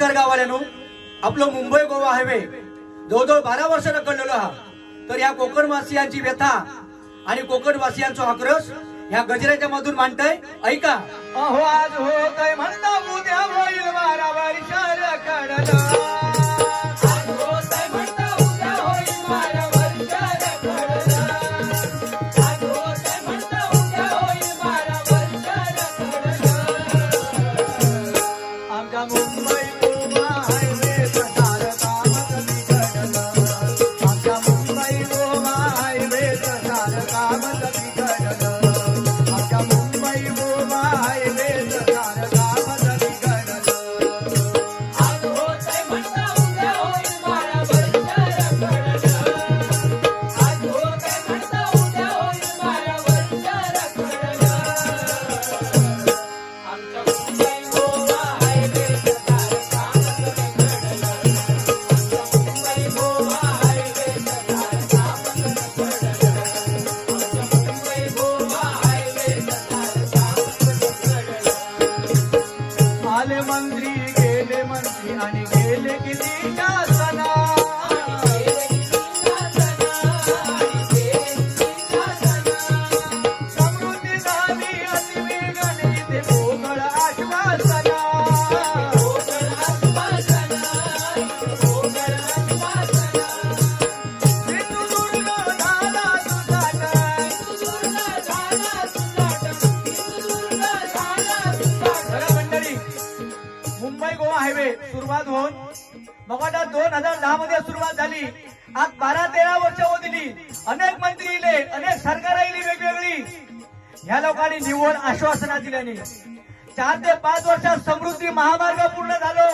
नमस्कार गावाल्यानो आपलं मुंबई गोवा हायवे जवळजवळ बारा वर्ष रखडलेलो हा तर या कोकणवासियांची व्यथा आणि कोकणवासियांचा आक्रोश ह्या गजऱ्याच्या मधून मांडतय. ऐका. अहो आज होतय म्हणता उद्या होईल बारा वर्ष रखडला hungry. सुरुवात होऊन मगाटा दोन हजार दहा मध्ये सुरुवात झाली. आज बारा तेरा वर्ष होत दिली. अनेक मंत्री इले अनेक सरकार आली वेगवेगळी. ह्या लोकांनी निवड आश्वासना दिल्याने. चार ते पाच वर्षात समृद्धी महामार्ग पूर्ण झालो.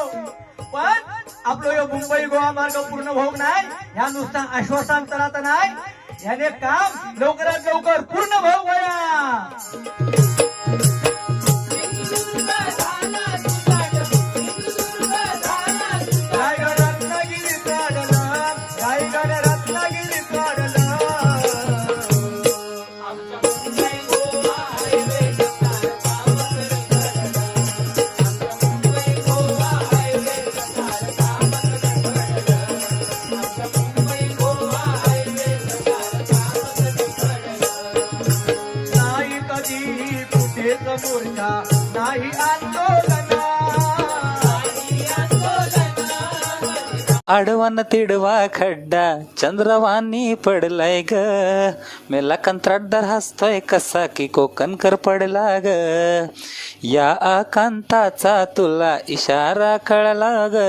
पण आपलं यो मुंबई गोवा मार्ग पूर्ण होऊ नाही ह्या नुसता आश्वासन तर नाही. ह्याने काम लवकरात लवकर पूर्ण भाऊ वया. मूर्खा नाही आंदोलन. आडवान तिडवा खड्डा चंद्रवानी पडलाय ग. मेला कंत्राटदार हसतोय कसा की कोकणकर पडला ग. या आकांताचा तुला इशारा कळला ग.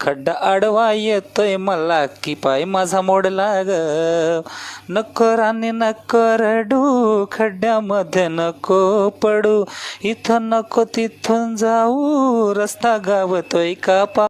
खड्डा आडवा येतोय मला की पाय माझा मोडला ग. नको राणी नको रडू खड्ड्यामध्ये नको पडू. इथं नको तिथून जाऊ रस्ता गावतोय का पा